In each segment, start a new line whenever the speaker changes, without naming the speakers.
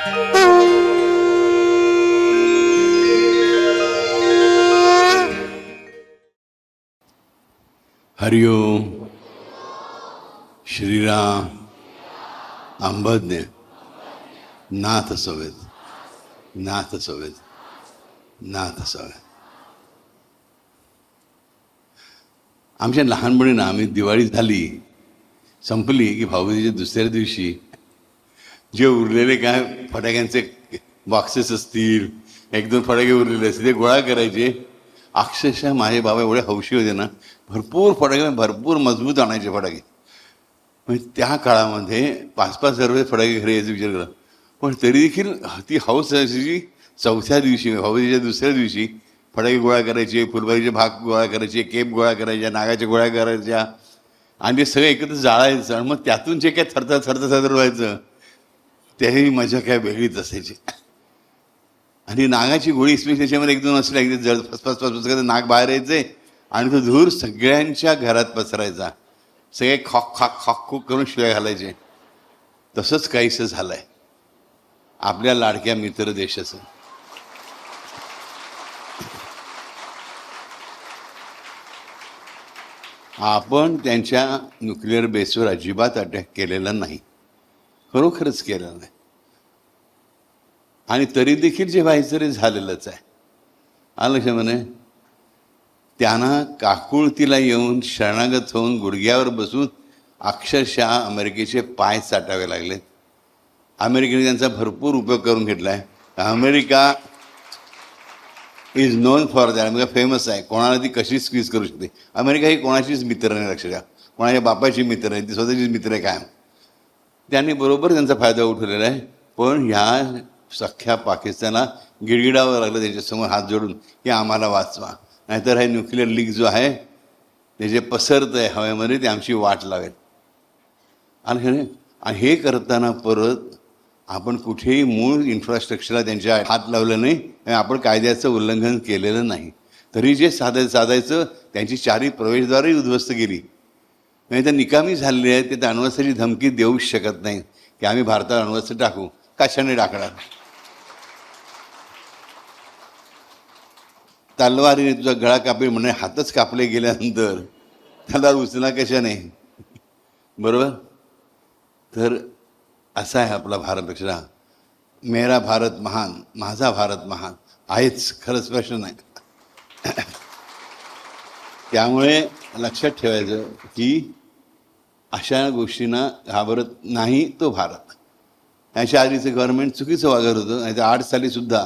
हरिओम श्रीराम अंबज्ञ। नाथ सवेद नाथ सवेद नाथ सवेद आमच्या लहानपणी ना आम्ही दिवाळी झाली संपली की भाऊबीजेच्या दुसऱ्या दिवशी जे उरलेले काय फटाक्यांचे बॉक्सेस असतील एक दोन फटाके उरलेले असतील ते गोळा करायचे. अक्षरशः माझे बाबा एवढे हौशी होते ना भरपूर फटाके भरपूर मजबूत आणायचे फटाके. म्हणजे त्या काळामध्ये पाच पाच हजार रुपये फटाके घरी यायचा विचार केला पण तरी देखील ती हौस असायची चौथ्या दिवशी भाऊबीजेच्या दुसऱ्या दिवशी फटाके गोळा करायचे फुलबारीचे भाग गोळा करायचे केप गोळा करायच्या नागाच्या गोळ्या करायच्या. आणि ते सगळं एकत्र जाळायचं आणि मग त्यातून जे काय थरथर थरथर थरथर व्हायचं त्याही मजा काय वेगळीच असायची. आणि नागाची गोळी स्पेशल त्याच्यामध्ये एक दोन असल्या की जड फसफस फसफस करत नाग बाहेर यायचे आणि तो धूर सगळ्यांच्या घरात पसरायचा. सगळे खॉक खाक खॉक खूक करून शिवाय घालायचे. तसंच काहीसं झालं आहे आपल्या लाडक्या मित्र देशाचं. आपण त्यांच्या न्यूक्लिअर बेसवर अजिबात अटॅक केलेला नाही. खरोखरच केलेला नाही. आणि तरी देखील जे व्हायचं रे झालेलंच आहे. आलं म्हणे? त्यांना काकुळतीला येऊन शरणागत होऊन गुडघ्यावर बसून अक्षरशः अमेरिकेचे पाय चाटावे लागलेत अमेरिकेने त्यांचा भरपूर उपयोग करून घेतला आहे America is known for that America famous आहे. कोणाला ती कशी स्क्वीज करू शकते? अमेरिका ही कोणाचीच मित्र नाही लक्ष द्या. कोणाच्या बापाची मित्र आहे ती स्वतःचीच मित्र आहे काय त्यांनी बरोबर त्यांचा फायदा उठवलेला आहे. पण ह्या सख्ख्या पाकिस्तानला गिडगिडावं लागलं त्याच्यासमोर हात जोडून की आम्हाला वाचवा. नाहीतर हे न्यूक्लिअर लीक जो आहे ते जे पसरतं आहे हवेमध्ये ते आमची वाट लावेल आणि हे आणि हे करताना परत आपण कुठेही मूळ इन्फ्रास्ट्रक्चरला त्यांच्या हात लावलं नाही आणि आपण कायद्याचं उल्लंघन केलेलं नाही. तरी जे साधाय साधायचं त्यांची चारी प्रवेशद्वारही उद्ध्वस्त गेली नाही तर निकामी झालेले आहेत ते अण्वस्त्राची धमकी देऊच शकत नाही की आम्ही भारतात अण्वस्त्र टाकू. कशाने टाकणार? तलवारीने तुझा गळा कापेल म्हणे हातच कापले गेल्यानंतर. त्याला उचला कशाने? बरोबर? तर असा आहे आपला भारत लक्षात मेरा भारत महान माझा भारत महान. आहेच खरंच प्रश्न नाही. त्यामुळे लक्षात ठेवायचं की अशा गोष्टींना घाबरत नाही तो भारत. याच्या आधीचं गव्हर्नमेंट चुकीचं वागत होतं नाही तर आठ सालीसुद्धा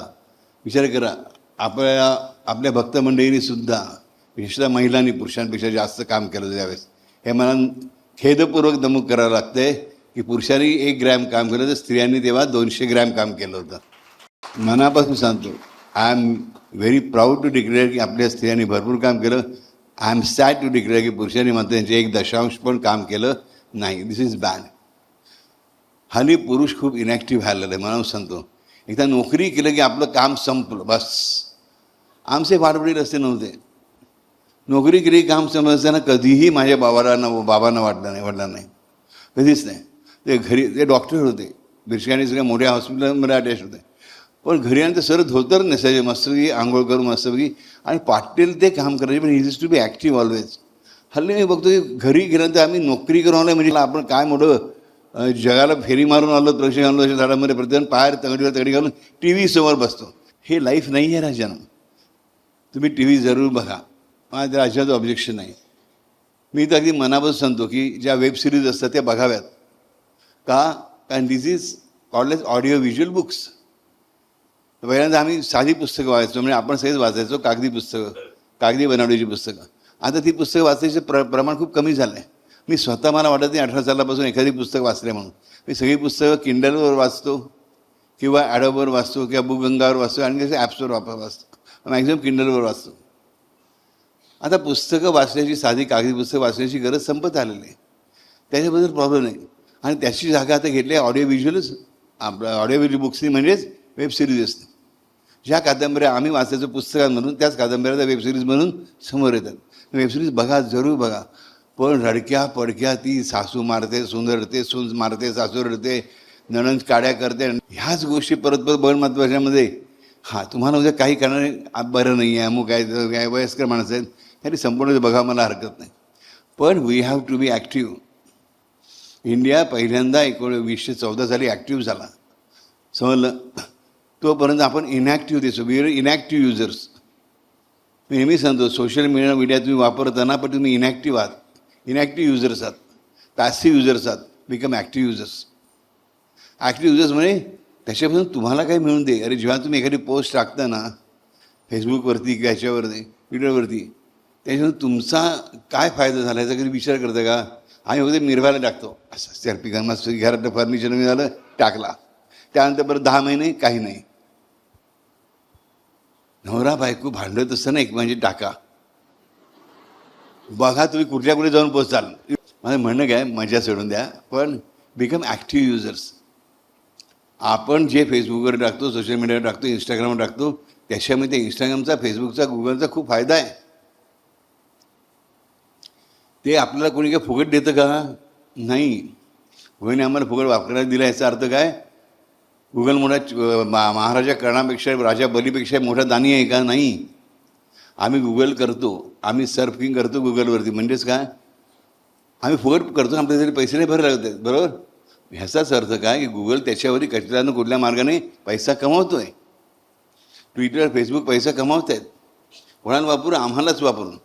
विचार करा आपल्या आपल्या भक्त मंडळींनीसुद्धा विशेषतः महिलांनी पुरुषांपेक्षा जास्त काम केलं त्यावेळेस. हे मला खेदपूर्वक नमूद करावं लागतंय की पुरुषांनी एक ग्रॅम काम केलं तर स्त्रियांनी तेव्हा दोनशे ग्रॅम काम केलं होतं. मनापासून सांगतो I am very proud to declare की आपल्या स्त्रियांनी भरपूर काम केलं. I am sad to declare की पुरुषांनी मात्र त्यांचे एक दशांश पण काम केलं नाही. दिस इज बॅड हल्ली पुरुष खूप इनॅक्टिव्ह व्हायला आहे मला सांगतो. एकदा नोकरी केलं की आपलं काम संपलं बस. आमचे फारबडी रस्ते नव्हते. नोकरी काम समजताना कधीही माझ्या बाबाला न बाबांना वाटलं नाही वाटलं नाही. कधीच नाही. ते घरी ते डॉक्टर होते. बिर्शाने सगळ्या मोठ्या हॉस्पिटलमध्ये अटॅच होते. पण घरी आणि ते सर धोतर नसायचे मस्तपैकी आंघोळ करून मस्तपैकी आणि पाटील ते काम करायचे पण is to be active always हल्ली मी बघतो की घरी गेल्यानंतर आम्ही नोकरी करून आलो म्हणजे आपण काय मोठं जगाला फेरी मारून आलो प्रक्षण आलो झाडामध्ये प्रत्येक पायर तगडीवर तगडी घालून टी व्ही समोर बसतो. हे लाईफ नाही आहे राजानं. तुम्ही टी व्ही जरूर बघा. मला त्याला अजिबात ऑब्जेक्शन नाही. मी तर अगदी मनापासून सांगतो की ज्या वेब सिरीज असतात त्या बघाव्यात. का? कारण this is called audio visual books पहिल्यांदा आम्ही साधी पुस्तकं वाचायचो म्हणजे आपण सगळेच वाचायचो कागदी पुस्तकं कागदी बनावटीची पुस्तकं. आता ती पुस्तकं वाचायचं प्र प्रमाण खूप कमी झालं आहे मी स्वतः मला वाटत नाही अठरा सालापासून एखादी पुस्तक वाचले म्हणून. मी सगळी पुस्तकं किंडलवर वाचतो किंवा ॲडोबवर वाचतो किंवा बुकगंगावर वाचतो आणि कसं ॲप्सवर वापर वाचतो. मॅक्झिमम किंडलवर वाचतो. आता पुस्तकं वाचण्याची साधी कागदी पुस्तकं वाचण्याची गरज संपत आलेली आहे. त्याच्याबद्दल प्रॉब्लेम नाही. आणि त्याची जागा आता घेतली आहे ऑडिओ व्हिज्युअलच आपलं ऑडिओ व्हिज्युअल बुक्सनी म्हणजेच वेब सिरीज असते ज्या कादंबऱ्या आम्ही वाचायचो पुस्तकांमधून त्याच कादंबऱ्या त्या वेब सिरीज म्हणून समोर येतात. वेब सिरीज बघा जरूर बघा. पण रडक्या पडक्या ती सासू मारते सुंदरते रडते सून मारते सासू रडते नणंद काड्या करते. ह्याच गोष्टी परत परत बघणं महत्त्वाच्यामध्ये हां तुम्हाला उद्या काही कारण बरं नाही आहे अमुक आहे काय वयस्कर माणसं आहेत. त्यांनी संपूर्ण बघा मला हरकत नाही. पण we have to be active India पहिल्यांदा एकोणवीसशे चौदा साली ॲक्टिव्ह झाला. समजलं? तोपर्यंत आपण इनॅक्टिव्ह दिसतो वी आर इनॅक्टिव्ह युजर्स नेहमी सांगतो सोशल मीडिया मीडिया तुम्ही वापरताना पण तुम्ही इनॅक्टिव्ह आहात. इनॅक्टिव्ह युजर्स आहात. पॅसिव्ह युजर्स आहात. Become active users active users म्हणजे त्याच्यापासून तुम्हाला काही मिळून दे? अरे जेव्हा तुम्ही एखादी पोस्ट टाकता ना फेसबुकवरती किंवा ह्याच्यावरती ट्विटरवरती त्याच्यातून तुमचा काय फायदा झाला याचा कधी विचार करता का? आम्ही वगैरे मिरवायला टाकतो. असं सेल्फी घरातलं फर्निचर मिळालं टाकला. त्यानंतर परत दहा महिने काही नाही. नवरा बायको भांडत असताना एक म्हणजे टाका. बघा तुम्ही कुठल्या कुठे जाऊन पोचताल माझं म्हणणं काय मजा सोडून द्या पण बिकम ॲक्टिव्ह युजर्स आपण जे फेसबुकवर टाकतो सोशल मीडियावर टाकतो इंस्टाग्रामवर टाकतो त्याच्यामध्ये इंस्टाग्रामचा फेसबुकचा गुगलचा खूप फायदा आहे. ते आपल्याला कोणी काय फुकट देतं का? नाही. होईने आम्हाला फुकट वापरायला दिला याचा अर्थ काय? गुगल मोठा मा- महाराजा कर्णापेक्षा राजा बलीपेक्षा मोठा दानी आहे का? नाही. आम्ही गुगल करतो. आम्ही सर्फिंग करतो गुगलवरती म्हणजेच काय? आम्ही फुकट करतो आपल्यासाठी पैसे नाही भरायला लागतात बरोबर? ह्याचाच अर्थ काय की गुगल त्याच्यावरही कचऱ्यानं कुठल्या मार्गाने पैसा कमावतो आहे ट्विटर फेसबुक पैसा कमावत आहेत कोणाला वापरू? आम्हालाच वापरून.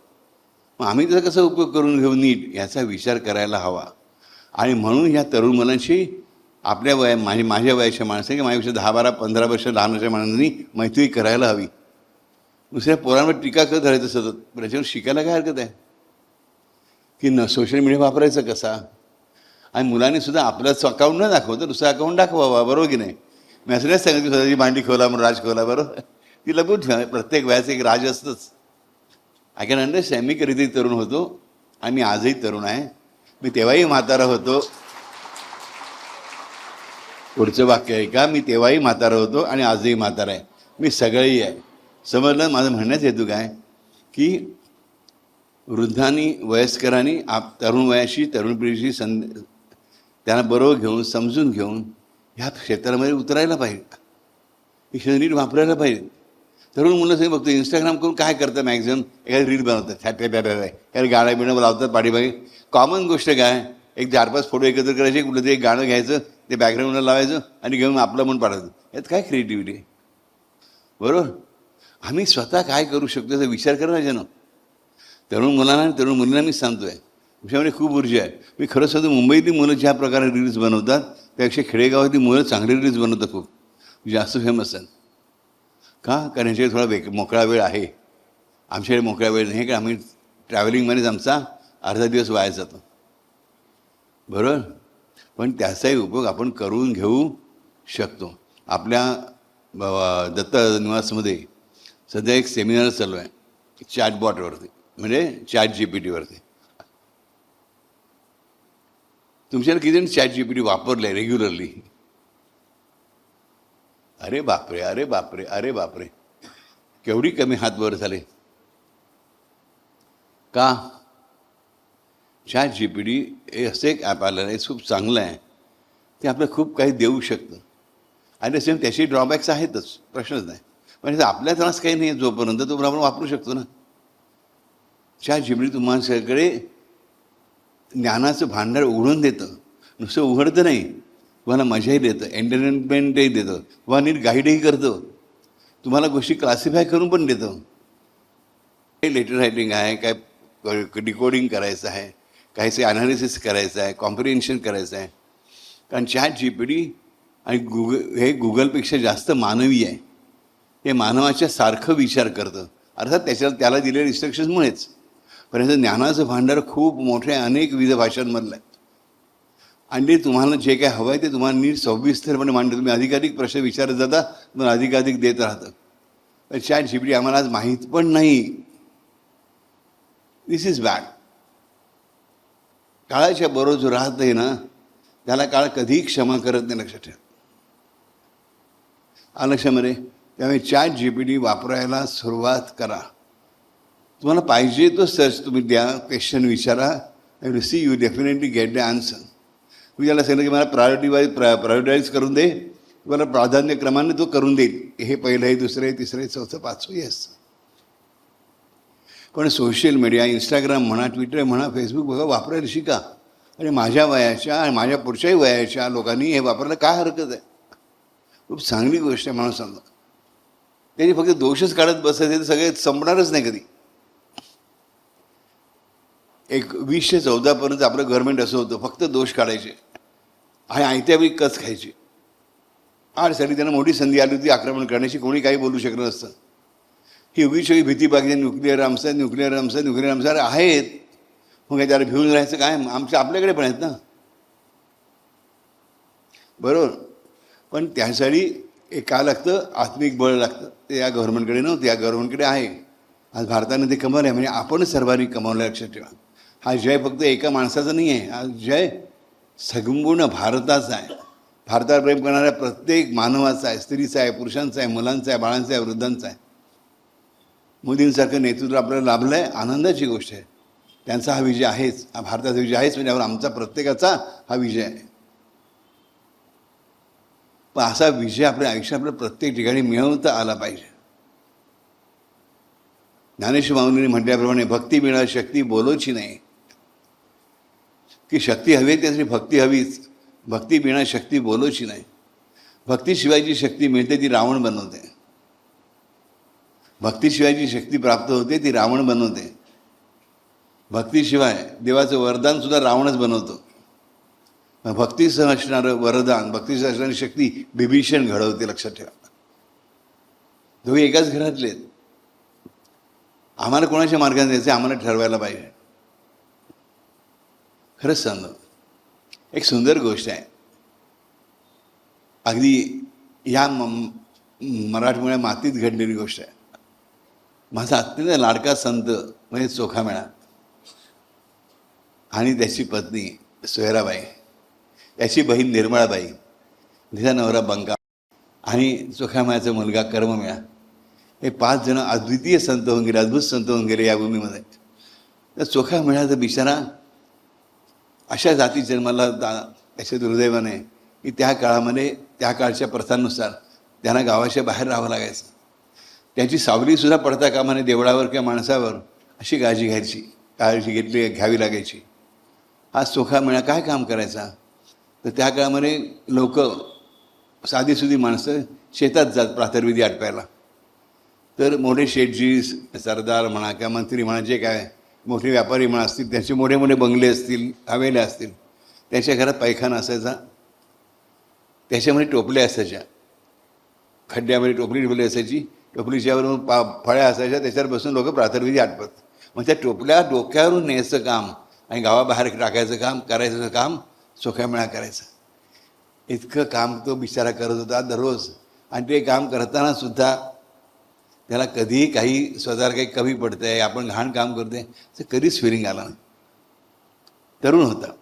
मग आम्ही त्याचा कसा उपयोग करून घेऊ नीट? याचा विचार करायला हवा. आणि म्हणून ह्या तरुण मुलांशी आपल्या वया माझ्या माझ्या वयाच्या माणसाने किंवा माझ्यापेक्षा दहा बारा पंधरा वर्ष लहान माणसांनी मैत्री करायला हवी. दुसऱ्या पोरांवर टीका करत राहायचं सतत. पण याच्यावर शिकायला काय हरकत आहे? की न सोशल मीडिया वापरायचं कसा? आणि मुलांनी सुद्धा आपलंच अकाउंट न दाखवतं दुसरं अकाउंट दाखवावा बरोबर की नाही? मी असं नाही स्वतःची भांडी खोला म्हणून राज खोला बरोबर? ती लपून ठेवा. प्रत्येक वयाचं एक राज असतंच. आय कॅन अंडरस्टँड मी कधीतरी तरुण होतो. आणि मी आजही तरुण आहे. मी तेव्हाही म्हातारा होतो. पुढचं वाक्य आहे का? मी तेव्हाही म्हातारा होतो आणि आजही म्हातारा आहे. मी सगळंही आहे. समजलं? माझं म्हणण्याच हेतू काय? की वृद्धांनी वयस्करांनी आप तरुण वयाशी तरुण पिढीशी सं त्यांना बरोबर घेऊन समजून घेऊन ह्या क्षेत्रामध्ये उतरायला पाहिजे. ही क्षेत्र वापरायला पाहिजे. तरुण मुलं सगळी बघतो इंस्टाग्राम करून काय करतं मॅक्झिमम? एखादी रील बनवतात. हॅपी हॅपी एखादी गाड्या बिणं लावतात पाठीमागे. कॉमन गोष्ट काय? एक चार पाच फोटो एकत्र करायचे कुठलं तरी एक गाणं घ्यायचं ते बॅकग्राऊंडला लावायचं आणि घेऊन आपलं म्हणून पाठवायचं यात काय क्रिएटिव्हिटी आहे बरोबर? आम्ही स्वतः काय करू शकतो याचा विचार करा ना. तरुण मुलांना आणि तरुण मुलींना मी सांगतो आहे तुमच्यामध्ये खूप ऊर्जा आहे. मी खरं सांगतो मुंबईतली मुलं ज्या प्रकारे रील्स बनवतात त्यापेक्षा खेडेगावातली मुलं चांगली रील्स बनवतात खूप. म्हणजे जास्त फेमस आहेत. का? कारण यांच्याकडे थोडा वेग मोकळा वेळ आहे. आमच्याकडे मोकळा वेळ नाही कारण आम्ही ट्रॅव्हलिंगमध्येच आमचा अर्धा दिवस वाया जातो. बरोबर? पण त्याचाही उपयोग आपण करून घेऊ शकतो. आपल्या दत्त निवासमध्ये सध्या एक सेमिनार चालू आहे चॅटबॉटवरती म्हणजे चॅट जी पी टीवरती तुमच्याकडे किती चॅट जी पी टी वापरलं आहे रेग्युलरली अरे बापरे अरे बापरे अरे बापरे. केवढी कमी हात वर झाले? का? चॅट जी पी डी हे असं एक ॲप आलं आहे खूप चांगलं आहे. ते आपलं खूप काही देऊ शकतं. आणि सेम त्याचे ड्रॉबॅक्स आहेतच प्रश्नच नाही. पण आपल्या त्रास काही नाही जोपर्यंत तोपर्यंत आपण वापरू शकतो ना. चॅट जी पी डी तुम्हाला सगळे ज्ञानाचं भांडार उघडून देतं. नुसतं उघडतं नाही. तुम्हाला मजाही देतं. एंटरटेनमेंटही देतं. तुम्हाला नीट गाईडही करतं. तुम्हाला गोष्टी क्लासिफाय करून पण देतं. काही लेटर रायटिंग आहे काय डिकोडिंग करायचं आहे काहीसे अनालिसिस करायचं आहे कॉम्प्रिहेन्शन करायचं आहे. कारण चॅट जी पी डी आणि गुगल हे गुगलपेक्षा जास्त मानवी आहे. हे मानवाच्या सारखं विचार करतं. अर्थात त्याच्या त्याला दिलेल्या इन्स्ट्रक्शन्समुळेच परंतु ज्ञानाचं भांडार खूप मोठे अनेक विविध भाषांमधलं आहे. आणि ते तुम्हाला जे काय हवं आहे ते तुम्हाला नीट सविस्तरपणे मांडतो. तुम्ही अधिकाधिक प्रश्न विचारत जाता तुम्हाला अधिकाधिक देत राहतं. पण चॅट शिपडी आम्हाला आज माहीत पण नाही. दिस इज बॅड काळाच्या बरोबर जो राहत नाही ना त्याला काळ कधीही क्षमा करत नाही लक्षात ठेवा. आलं लक्षामध्ये? त्यामुळे चॅट जी पी टी वापरायला सुरुवात करा. तुम्हाला पाहिजे तो सर्च तुम्ही द्या क्वेश्चन विचारा I see you definitely get the answer मी त्याला सांगितलं की मला प्रायोरिटी वाईज प्रा प्रायोरिटाईज करून दे तुम्हाला प्राधान्यक्रमाने तो करून देईल. हे पहिलं आहे दुसरं आहे तिसरं आहे चौथं पाचवं येस पण सोशल मीडिया इंस्टाग्राम म्हणा ट्विटर म्हणा फेसबुक बघा वापरायला शिका. आणि माझ्या वयाच्या आणि माझ्या पुढच्याही वयाच्या लोकांनी हे वापरायला काय हरकत आहे? खूप चांगली गोष्ट आहे माणूस सांगा त्याची फक्त दोषच काढत बसायचे सगळे संपणारच नाही कधी. एक वीसशे चौदापर्यंत आपलं गव्हर्नमेंट असं होतं फक्त दोष काढायचे. आणि आयत्यावेळी कच खायची? आडसाठी त्यांना मोठी संधी आली होती आक्रमण करण्याची कोणी काही बोलू शकलं नसतं. ही उगीच भीती बाकी न्यूक्लिअर आमचं न्यूक्लिअर आमचं न्यूक्लिअर आमचं आहेत. मग काय त्याला भिवून राहायचं काय? आमच्या आपल्याकडे पण आहेत ना? बरोबर. पण त्यासाठी एक काय लागतं? आत्मिक बळ लागतं. ते या गव्हर्नमेंटकडे नव्हतं या गव्हर्नमेंटकडे आहे. आज भारताने ते कमवलं आहे म्हणजे आपण सर्वांनी कमावलं लक्षात ठेवा. हा जय फक्त एका माणसाचा नाही आहे हा जय संपूर्ण भारताचा आहे. भारतावर प्रेम करणाऱ्या प्रत्येक मानवाचा आहे स्त्रीचा आहे पुरुषांचा आहे मुलांचा आहे बाळांचा आहे वृद्धांचा आहे. मोदींसारखं नेतृत्व आपल्याला लाभलं आहे आनंदाची गोष्ट आहे. त्यांचा हा विजय आहेच हा भारताचा विजय आहेच म्हणजे आमचा प्रत्येकाचा हा विजय आहे. पण असा विजय आपल्या आयुष्यात आपल्या प्रत्येक ठिकाणी मिळवता आला पाहिजे. ज्ञानेश्वर माऊलीने म्हटल्याप्रमाणे भक्ती मिळा शक्ती बोलोची नाही. की शक्ती हवी आहे त्यासाठी भक्ती हवीच. भक्ती बिना शक्ती बोलोची नाही. भक्तीशिवाय जी शक्ती मिळते ती रावण बनवते. भक्तीशिवाय जी शक्ती प्राप्त होते ती रावण बनवते. भक्तीशिवाय देवाचं वरदान सुद्धा रावणच बनवतो. मग भक्तीसह असणारं वरदान भक्तीसह असणारी शक्ती बिभीषण घडवते लक्षात ठेवा. दोघे एकाच घरातले आहेत. आम्हाला कोणाच्या मार्गाने जायचं आम्हाला ठरवायला पाहिजे. खरंच सांगतो एक सुंदर गोष्ट आहे. अगदी या म मराठमोळ्या मातीत घडलेली गोष्ट आहे. माझा अत्यंत लाडका संत म्हणजे चोखामेळा आणि त्याची पत्नी सोयराबाई. त्याची बहीण निर्मळाबाई. तिचा नवरा बंका. आणि चोखामेळाचा मुलगा कर्ममेळा हे पाच जण अद्वितीय संत होऊन गेले अद्भुत संत होऊन गेले या भूमीमध्ये. तर चोखा मिळाचा बिचारा अशा जाती जन्माला दा अशा दुर्दैवाने की त्या काळामध्ये त्या काळच्या प्रथांनुसार त्यांना गावाच्या बाहेर राहावं लागायचं. त्याची सावलीसुद्धा पडता कामाने देवळावर किंवा माणसावर अशी काळजी घ्यायची काळजी घेतली घ्यावी लागायची. हा सोखा मिळा काय काम करायचा? तर त्या काळामध्ये लोक साधीसुधी माणसं शेतात जात प्रातर्विधी आटपायला. तर मोठे शेठजी सरदार म्हणा किंवा मंत्री म्हणा जे काय मोठे व्यापारी म्हणा असतील त्यांचे मोठे मोठे बंगले असतील हवेल्या असतील त्यांच्या घरात पायखाना असायचा. त्याच्यामध्ये टोपल्या असायच्या. खड्ड्यामध्ये टोपली ठेवली असायची. टोपलीच्यावरून पा फळ्या असायच्या. त्याच्यावर बसून लोक प्राथर्विधी आठवत मग त्या टोपल्या डोक्यावरून न्यायचं काम आणि गावाबाहेर टाकायचं काम करायचं काम चोख्यामेळा करायचं. इतकं काम तो बिचारा करत होता दररोज. आणि ते काम करताना सुद्धा त्याला कधीही काही स्वतःला काही कमी पडतं आहे आपण घाण काम करते तर कधीच फिलिंग आला नाही. तरुण होता.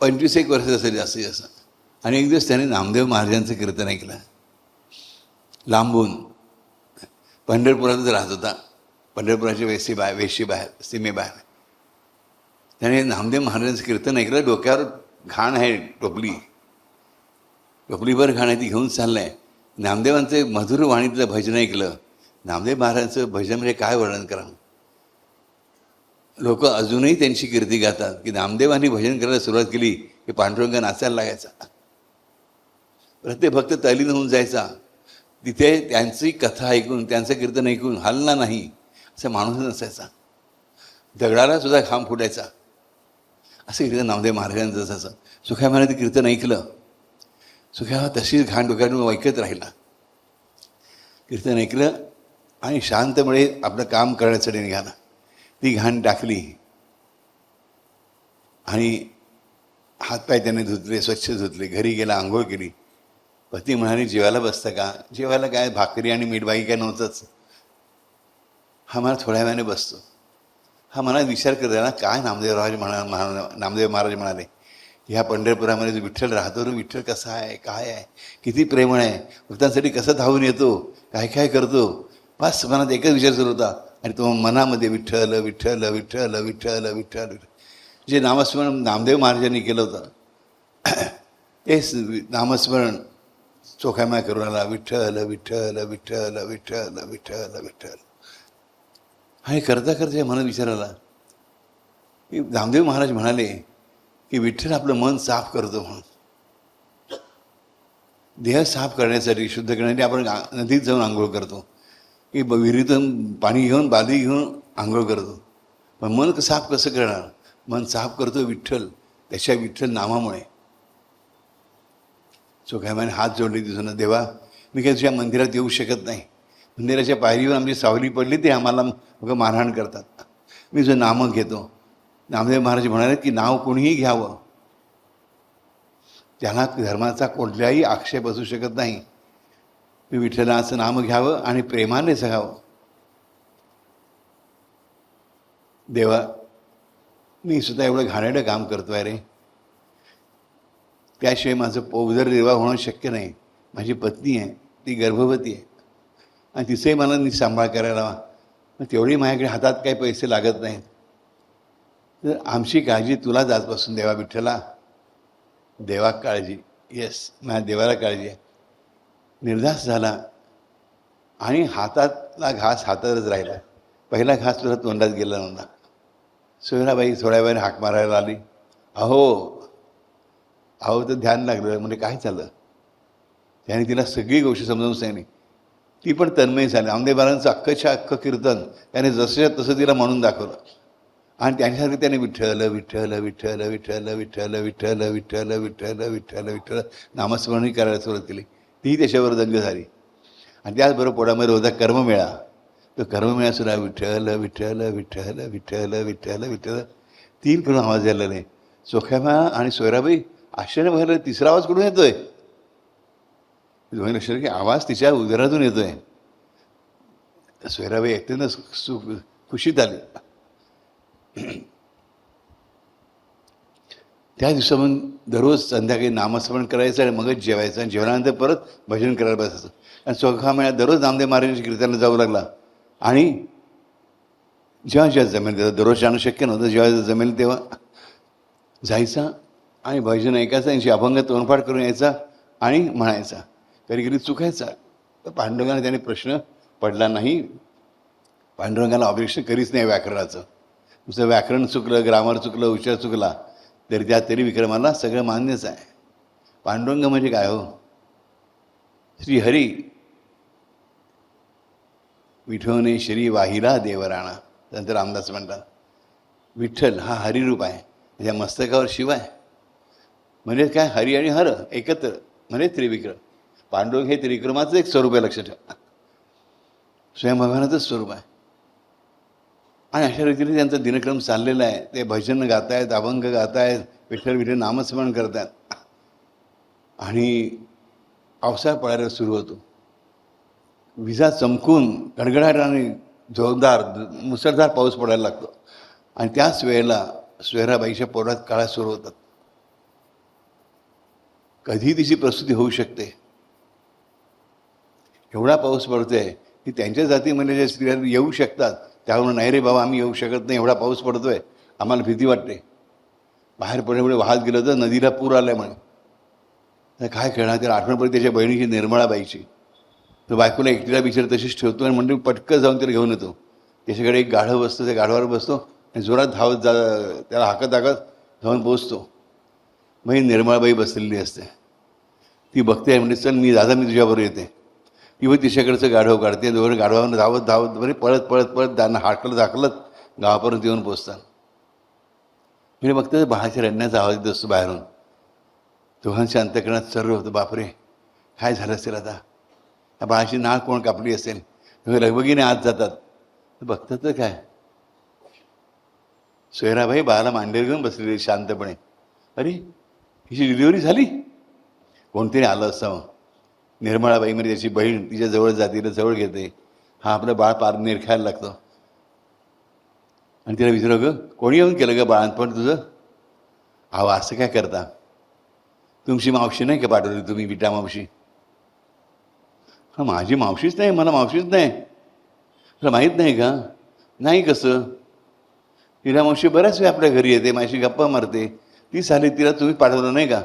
पंचवीस एक वर्ष असेल जास्तीत जास्त. आणि एक दिवस त्याने नामदेव महाराजांचं कीर्तन ऐकलं. लांबून. पंढरपुरातच राहत होता. पंढरपुराच्या वेशी बाहेर वेशी बाहेर सीमेबाहेर त्याने नामदेव महाराजांचं कीर्तन ऐकलं. डोक्यावर घाण आहे टोपली. टोपलीभर घाण आहे ती घेऊन चाललं आहे नामदेवांचं मधुर वाणीतलं भजन ऐकलं. नामदेव महाराजांचं भजन म्हणजे काय वर्णन करा लोक अजूनही त्यांची कीर्ती गातात की नामदेवांनी भजन करायला सुरुवात केली की पांडुरंग नाचायला लागायचा. प्रत्येक भक्त तलीन होऊन जायचा. तिथे त्यांची कथा ऐकून त्यांचं कीर्तन ऐकून हलला नाही असं माणूस नसायचा. दगडाला सुद्धा खांब फुटायचा. असं कीर्तन नामदेव महाराजांचं जसं सुख्या महाराज कीर्तन ऐकलं. सुख्या तशीच घाण डोक्यातून ऐकत राहिला. कीर्तन ऐकलं आणि शांतपणे आपलं काम करण्यासाठी निघाला. ती घाण टाकली. आणि हातपाय त्याने धुतले स्वच्छ धुतले घरी गेला आंघोळ केली. पती म्हणाली जेवायला बसतं का? जेवायला काय? भाकरी आणि मीठबाई काय नव्हतंच. हा मला थोड्या वेळाने बसतो. हा मनात विचार करत काय नामदेव महाराज म्हणा म्हणा नामदेव महाराज म्हणाले. ह्या पंढरपुरामध्ये विठ्ठल राहतो ना विठ्ठल कसा आहे काय आहे किती प्रेमळ आहे. भक्तांसाठी कसं धावून येतो काय काय करतो. बस मनात एकच विचार सुरू होता. आणि तो मनामध्ये विठ्ठल विठ्ठल विठ्ठल विठ्ठल विठ्ठल. जे नामस्मरण नामदेव महाराजांनी केलं होतं. तेच नामस्मरण चोखाम्या करून आला. विठ्ठल विठ्ठल विठ्ठल विठ्ठल विठ्ठल विठ्ठल. आणि करता करता मनात विचार आला. की नामदेव महाराज म्हणाले की विठ्ठल आपलं मन साफ करतो म्हणून. देह साफ करण्यासाठी शुद्ध करण्यासाठी आपण नदीत जाऊन आंघोळ करतो. की विहिरीतून पाणी घेऊन बाली घेऊन आंघोळ करतो. पण मन साफ कसं करणार? मन साफ करतो विठ्ठल त्याच्या विठ्ठल नामामुळे. चोखाम्याने हात जोडले दिसून देवा मी काही तुझ्या मंदिरात येऊ शकत नाही. मंदिराच्या पायरीवर आमची सावली पडली ते आम्हाला मारहाण करतात. मी जो नामं घेतो नामदेव महाराज म्हणाले की नाव कोणीही घ्यावं. त्याला धर्माचा कोणताही आक्षेप असू शकत नाही. मी विठ्ठलाचं नाम घ्यावं आणि प्रेमाने जगावं देवा मी सुद्धा एवढं घाणेरडं काम करतो आहे रे. त्याशिवाय माझं पौदर निर्वाह होणं शक्य नाही. माझी पत्नी आहे ती गर्भवती आहे. आणि तिचंही मला नीट सांभाळ करायला मग तेवढी माझ्याकडे हातात काही पैसे लागत नाहीत. तर आमची काळजी तुला आजपासून देवा विठ्ठला देवा काळजी. येस माझ्या देवाला काळजी आहे. निर्धास झाला आणि हातातला घास हातातच राहिला. पहिला घास तुला तोंडात गेला नव्हता. सोयराबाई थोड्या वेळाने हाक मारायला आली. अहो अहो तर ध्यान लागलं. म्हणजे काय झालं? त्याने तिला सगळी गोष्ट समजावून सांगली ती पण तन्मयी झाली. आमदेबारांचं अख्खच्या अख्खं कीर्तन त्याने जसं तसं तिला म्हणून दाखवलं. आणि त्यांच्यासाठी त्याने विठ्ठल विठ्ठल विठ्ठल विठ्ठल विठ्ठल विठ्ठल विठ्ठल विठ्ठल विठ्ठल विठ्ठल नामस्मरणही करायला सुरुवात केली तीही त्याच्यावर दंग झाली आणि त्याचबरोबर पोटामध्ये होता कर्ममेळा तो कर्ममेळा सुद्धा विठ्ठल विठ्ठल विठ्ठल विठ्ठल विठ्ठल विठ्ठल तीन करून आवाज झालेला नाही चोख्यामा आणि सोयराबाई आश्चर्य व्हायला तिसरा आवाज कुठून येतोय दोन्ही लक्षात की आवाज तिच्या उदरातून येतोय सोयराबाई अत्यंत सु खुशीत आली त्या दिवसापासून दररोज संध्याकाळी नामस्मरण करायचं आणि मगच जेवायचं आणि जेवणानंतर परत भजन करायला बसायचं. आणि स्वखा महिन्यात दररोज नामदेव महाराजांच्या कीर्तनाला जाऊ लागला. आणि जेव्हा जेव्हा जमेल तेव्हा दररोज जाणं शक्य नव्हतं जेव्हा जेव्हा जमेल तेव्हा जायचा आणि भजन ऐकायचं यांची अभंग तोंडपाठ करून यायचा आणि म्हणायचा. कधी कधी चुकायचा? तर पांडुरंगाला त्याने प्रश्न पडला नाही. पांडुरंगाला ऑब्जेक्शन करीच नाही व्याकरणाचं. नुसतं व्याकरण चुकलं ग्रामर चुकलं उच्चार चुकला तरी त्या तरी विक्रमाला सगळं मान्यच आहे. पांडुरंग म्हणजे काय हो? श्रीहरी. विठवणे श्री वाहिला देवराणा. नंतर रामदास म्हणतात विठ्ठल हा हरिरूप आहे. त्याच्या मस्तकावर शिव आहे. म्हणजे काय? हरी आणि हर एकत्र. म्हणजे त्रिविक्रम. पांडुरंग हे त्रिविक्रमाचं एक स्वरूप आहे लक्षात ठेवा. स्वयंभगवानाचंच स्वरूप आहे. आणि अशा रीतीने त्यांचा दिनक्रम चाललेला आहे. ते भजन गात आहेत अभंग आहेत विठ्ठल विठ्ठल नामस्मरण करतात. आणि पावसाळा पडायला सुरू होतो. विजा चमकून गडगडाट आणि जोरदार मुसळधार पाऊस पडायला लागतो. आणि त्याच वेळेला स्वेराबाईच्या पोरात काळा सुरू होतात. कधी तिची प्रस्तुती होऊ शकते. एवढा पाऊस पडतोय की त्यांच्या जातीमध्ये ज्या स्त्रिया येऊ शकतात त्यामुळे नाही रे बाबा आम्ही येऊ शकत नाही एवढा पाऊस पडतो आहे आम्हाला भीती वाटते. बाहेर पडल्यामुळे वाहत गेलं तर नदीला पूर आला म्हणे. तर काय करणार त्याला? आठवण पडली त्याच्या बहिणीची निर्मळाबाईची. तो बायकोला एकटीला बिचार तशीच ठेवतो आणि म्हणजे पटकन जाऊन त्याला घेऊन येतो. त्याच्याकडे एक गाढव बसतो त्या गाढवावर बसतो आणि जोरात धावत जा त्याला हाकत हाकत जाऊन पोचतो मग ही निर्मळाबाई बसलेली असते. ती बघते म्हणजे चल मी दादा मी तुझ्याबरोबर येते. ती मग तिच्याकडचं गाढव काढते दोघं गाढवानं धावत धावत म्हणजे पळत पळत पळत त्यांना हाकलं दाखलत गावापर्यंत येऊन पोचतात. म्हणजे बघते बाळाच्या रडण्याचा आवाज येत असतो बाहेरून. दोघांच्या अंतकरणात सर्व होतं. बापरे काय झालं असेल आता? या बाळाची नाळ कोण कापली असेल? लगबगीने आत जातात. बघतात तर काय? सोयराबाई बाळाला मांडीवर घेऊन बसलेली शांतपणे. अरे हिची डिलिव्हरी झाली? कोणतरी आलं असावं निर्मळाबाई म्हणजे त्याची बहीण तिच्या जवळ जाते तिला जवळ घेते. हा आपलं बाळ पार निरखायला लागतं. आणि तिला विचारलं ग कोणी येऊन केलं ग बाळांतपण तुझं? अहो असं काय करता? तुमची मावशी नाही का पाठवली तुम्ही विटा मावशी? हां माझी मावशीच नाही मला मावशीच नाही. तुला माहीत नाही का? नाही कसं? तिला मावशी बऱ्याच वेळ आपल्या घरी येते माझी गप्पा मारते. ती साली तिला तुम्ही पाठवलं नाही का?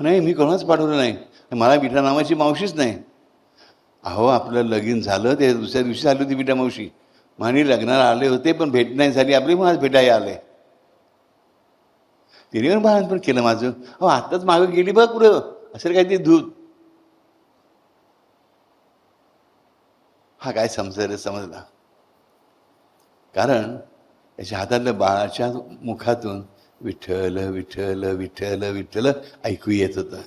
नाही मी कोणाच पाठवलं नाही. मला विठा नावाची मावशीच नाही. अहो आपलं लगीन झालं ते दुसऱ्या दिवशी आली होती विठा मावशी. म्हणे लग्नाला आले होते पण भेट नाही झाली. आपली मग आज भेटायला आले. तिने पण बाळणपण केलं माझं. अहो आत्ताच मागं गेली बघ पुढं. असेल काय ते दूध? हा काय समजेल समजला. कारण त्याच्या हातातल्या बाळाच्या मुखातून विठ्ठल विठ्ठल विठ्ठल विठ्ठल ऐकू येत होतं.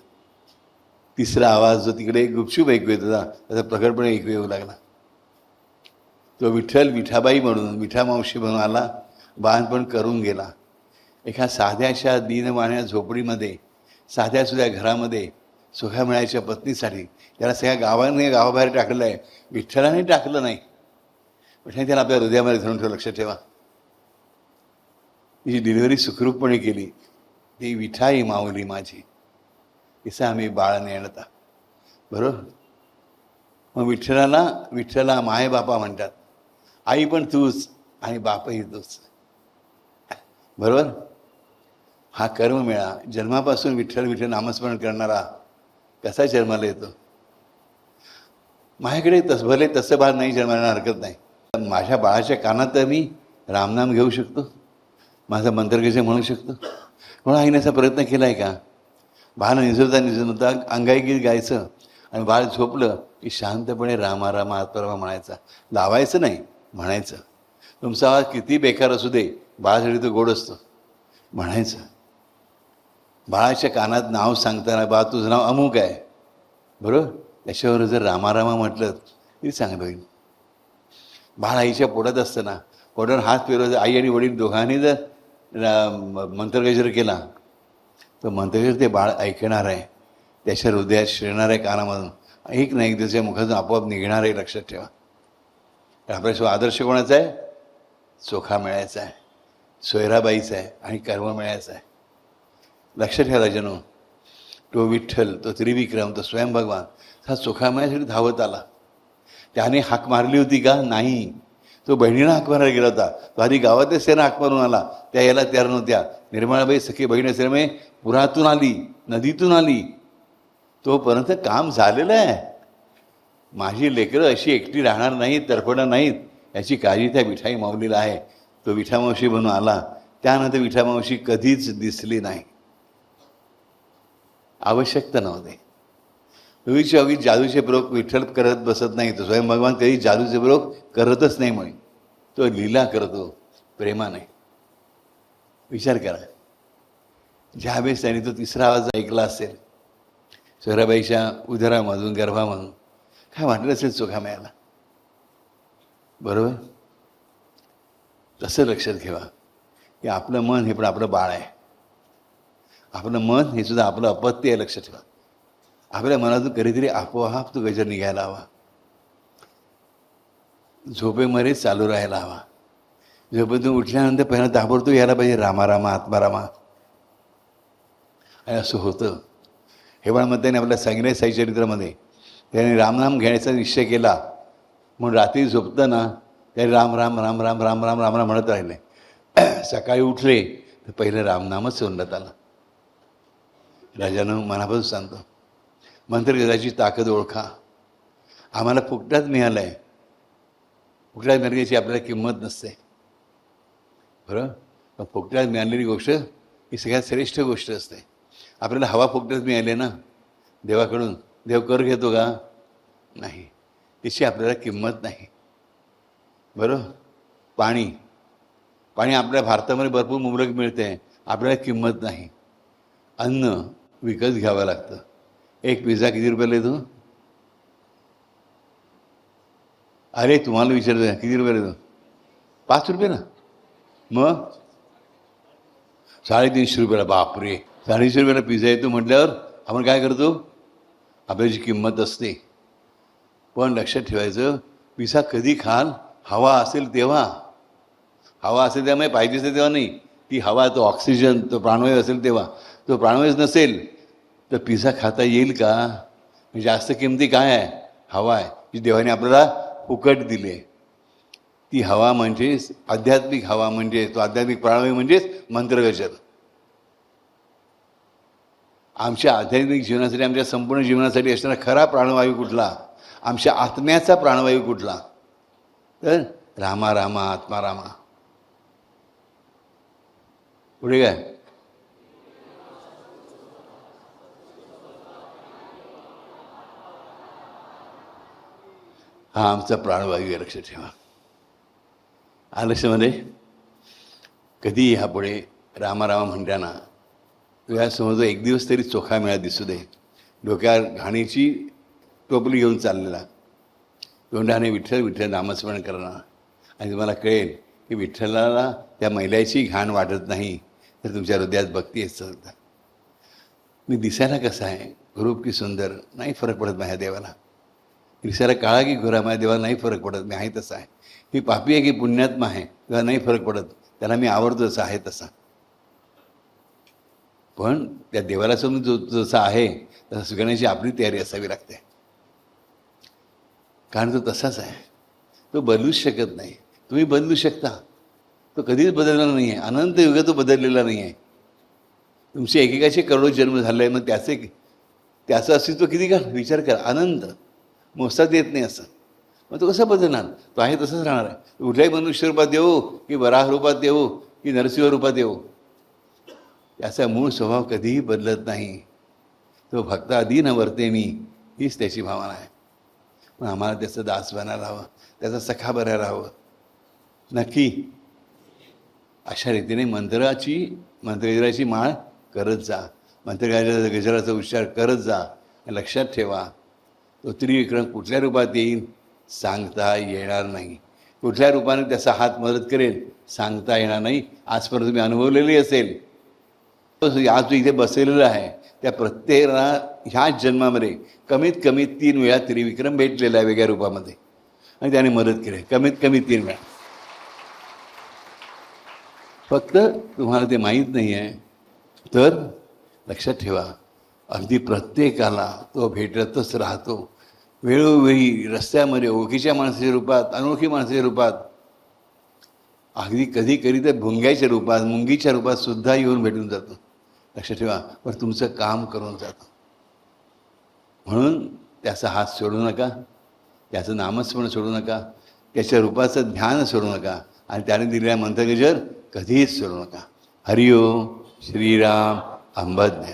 तिसरा आवाज जो तिकडे गुपचूप ऐकू येत होता त्याचा प्रकटपणे ऐकू येऊ लागला. तो विठ्ठल विठाबाई म्हणून विठा मावशी म्हणून आला बांधपण करून गेला. एका साध्याशा दिनमान्या झोपडीमध्ये साध्यासुद्धा घरामध्ये सुखा मिळायच्या पत्नीसाठी त्याला सगळ्या गावाने गावाबाहेर टाकलं आहे विठ्ठलाने टाकलं नाही. विठ्ठलाने त्याला आपल्या हृदयामध्ये धरून ठेवलं लक्षात ठेवा. तिची डिलिव्हरी सुखरूपपणे केली. ती विठाई माऊली माझी. तिचा आम्ही बाळ नेणता बरोबर मग विठ्ठलाला विठ्ठला माय बापा म्हणतात आई पण तूच आणि बापही तूच बरोबर हा कर्म मिळा जन्मापासून विठ्ठल विठ्ठल नामस्मरण करणारा कसा जन्माला येतो माझ्याकडे तस भले तसं बाळ नाही जन्माला हरकत नाही पण माझ्या बाळाच्या कानात तर मी रामनाम घेऊ शकतो माझा मंत्रगीचे म्हणू शकतो म्हणून आईने असा प्रयत्न केला आहे का बाळ निसरता निसरता अंगाई गीत गायचं आणि बाळ झोपलं की शांतपणे रामा रामा आत्मरामा म्हणायचा. लावायचं नाही म्हणायचं. तुमचा आवाज किती बेकार असू दे बाळासाठी तो गोड असतो. म्हणायचं. बाळाच्या कानात नाव सांगताना बा तुझं नाव अमुक आहे. बरोबर? त्याच्यावर जर रामारामा म्हटलं तरी चांगलं होईल. बाळ आईच्या पोटात असताना पोटावर हात फिरवत आई आणि वडील दोघांनी जर मंत्रगजर केला तर मंत्रगजर ते बाळ ऐकणार आहे. त्याच्या हृदयात शिरणार आहे कानामधून. एक ना एक त्याच्या मुखातून आपोआप निघणार आहे लक्षात ठेवा. तर आदर्श कोणाचा आहे? चोखा मिळायचा आहे. सोयराबाईचा आहे आणि कर्म मिळायचा आहे. लक्षात ठेवा जनू तो विठ्ठल तो त्रिविक्रम तो स्वयं भगवान. हा चोखा मिळण्यासाठी धावत आला. त्याने हाक मारली होती का? नाही. तो बहिणीनं हाक मारायला गेला होता. तो आधी गावातच त्यानं हाक मारून आला. त्या याला तयार नव्हत्या. निर्मळाबाई सखी बहीण असल्यामुळे पुरातून आली नदीतून आली. तोपर्यंत काम झालेलं आहे. माझी लेकरं अशी एकटी राहणार नाहीत तरफडणार नाहीत. याची काळजी त्या विठाई माऊलीला आहे. तो विठा मावशी बनून आला. त्यानंतर विठा मावशी कधीच दिसली नाही. आवश्यकता नव्हते. पूर्वीच्या अगदी जादूचे प्रयोग विठ्ठल करत बसत नाही. तो स्वयं भगवान कधी जादूचे प्रयोग करतच नाही म्हणे. तो लीला करतो प्रेमाने. विचार करा. ज्यावेळेस त्याने तो तिसरा आवाज ऐकला असेल सोहराबाईच्या उदरामधून गर्भामधून काय वाटलं असेल चोखा मिळाला बरोबर? तसं लक्षात ठेवा की आपलं मन हे पण आपलं बाळ आहे. आपलं मन हे सुद्धा आपलं अपत्य आहे लक्षात ठेवा. आपल्या मनातून कधीतरी आपोआप तो गजर निघायला हवा. झोपेमध्ये चालू राहायला हवा. झोपेतून उठल्यानंतर पहिला ताबडतोब यायला पाहिजे रामा रामा आत्मा रामा. आणि असं होतं. हेवाळमध्ये त्याने आपल्या सांगितलं साई चरित्रामध्ये त्याने रामनाम घेण्याचा निश्चय केला. म्हणून रात्री झोपताना त्याने राम राम राम राम राम राम राम राम म्हणत राहिले. सकाळी उठले तर पहिलं रामनामच सोडण्यात आलं. राजानं मनापासून सांगतो मंत्रगजाची ताकद ओळखा. आम्हाला फुकटात मिळालं आहे फुकटात मिळण्याची आपल्याला किंमत नसते. बरं? फुकट्यात मिळालेली गोष्ट ही सगळ्यात श्रेष्ठ गोष्ट असते. आपल्याला हवा फुकट्यात मिळाली ना देवाकडून देव कर घेतो का? नाही. तिची आपल्याला किंमत नाही. बरं? पाणी. पाणी आपल्या भारतामध्ये भरपूर मुबलक मिळते. आपल्याला किंमत नाही. अन्न विकत घ्यावं लागतं. एक पिझ्झा किती रुपयाला येतो अरे तुम्हाला विचारतो किती रुपयाला येतो पाच रुपये ना? मग साडेतीनशे रुपयाला बापरे. साडेतीनशे रुपयाला पिझ्झा येतो म्हटल्यावर आपण काय करतो? आपल्याची किंमत असते. पण लक्षात ठेवायचं पिझ्झा कधी खाल हवा असेल तेव्हा. हवा असेल त्यामुळे पाहिजे असेल तेव्हा नाही. ती हवा तो ऑक्सिजन तो प्राणवायू असेल तेव्हा. तो प्राणवायूच नसेल तर पिझ्झा खाता येईल का? म्हणजे जास्त किमती काय आहे? हवा आहे. जी देवाने आपल्याला फुकट दिली आहे. ती हवा म्हणजेच आध्यात्मिक हवा म्हणजे तो आध्यात्मिक प्राणवायू म्हणजेच मंत्रगजन आमच्या आध्यात्मिक जीवनासाठी आमच्या संपूर्ण जीवनासाठी असणारा खरा प्राणवायू कुठला? आमच्या आत्म्याचा प्राणवायू कुठला? तर रामा रामा आत्मा रामा. पुढे काय? हा आमचा प्राणवायू आहे लक्षात ठेवा. आ कधी ह्यापुढे रामारामा म्हणताना तुझ्यासमोर जो एक दिवस तरी चोखा मिळा दिसू दे डोक्यावर घाणीची टोपली घेऊन चाललेला तोंडाने विठ्ठल विठ्ठल नामस्मरण करणार आणि तुम्हाला कळेल की विठ्ठलाला त्या महिलाची घाण वाटत नाही तर तुमच्या हृदयात भक्ती येत चालतात मी दिसायला कसा आहे रूप की सुंदर नाही फरक पडत माझ्या देवाला दिसायला काळा की गोरा माझ्या देवाला नाही फरक पडत मी आहे तसा आहे मी पापी आहे की पुण्यात्मा आहे? तेव्हा नाही फरक पडत. त्याला मी आवडतो जसा आहे तसा. पण त्या देवाला समजून जो जसा आहे तसा स्वीकारण्याची आपली तयारी असावी लागते. कारण तो तसाच आहे. तो बदलूच शकत नाही. तुम्ही बदलू शकता. तो कधीच बदलला नाही आहे अनंत युग तो बदललेला नाही आहे तुमचे एकेकाचे करोडो जन्म झाले आहे मग त्याचे त्याचं अस्तित्व किती का विचार करा. अनंत. मोजताच येत नाही असं. मग तो कसा बदलणार? तो आहे तसंच राहणार आहे. कुठल्याही मनुष्य रूपात देऊ की वराह रूपात येऊ की नरसिंह रूपात येऊ. याचा मूळ स्वभाव कधीही बदलत नाही. तो भक्त न वर्ते मी हीच त्याची भावना आहे. पण आम्हाला त्याचं दास बनायला हवं त्याचा सखा बनायला हवं. नक्की. अशा रीतीने मंत्राची मंत्रगजराची माळ करत जा. मंत्रगजरा गजराचा उच्चार करत जा. लक्षात ठेवा. तो त्रिविक्रम कुठल्या रूपात येईल सांगता येणार नाही. कुठल्या रूपाने त्याचा हात मदत करेल सांगता येणार नाही. आजपर्यंत तुम्ही अनुभवलेली असेल. आज जो इथे बसलेला आहे. त्या प्रत्येकाला ह्याच जन्मामध्ये कमीत कमी तीन वेळा त्रिविक्रम भेटलेला आहे वेगळ्या रूपामध्ये. आणि त्याने मदत केली. कमीत कमी तीन वेळा. फक्त तुम्हाला ते माहीत नाही आहे. तर लक्षात ठेवा. अगदी प्रत्येकाला तो भेटतच राहतो. वेळोवेळी रस्त्यामध्ये ओळखीच्या माणसाच्या रूपात अनोळखी माणसाच्या रूपात अगदी कधी कधी तर भुंग्याच्या रूपात मुंगीच्या रूपात सुद्धा येऊन भेटून जातो. लक्षात ठेवा पण तुमचं काम करून जातं. म्हणून त्याचा हात सोडू नका त्याचं नामस्मरण सोडू नका त्याच्या रूपाचं ध्यान सोडू नका आणि त्याने दिलेल्या मंत्रगजर कधीच सोडू नका. हरिओम श्रीराम अंबज्ञ.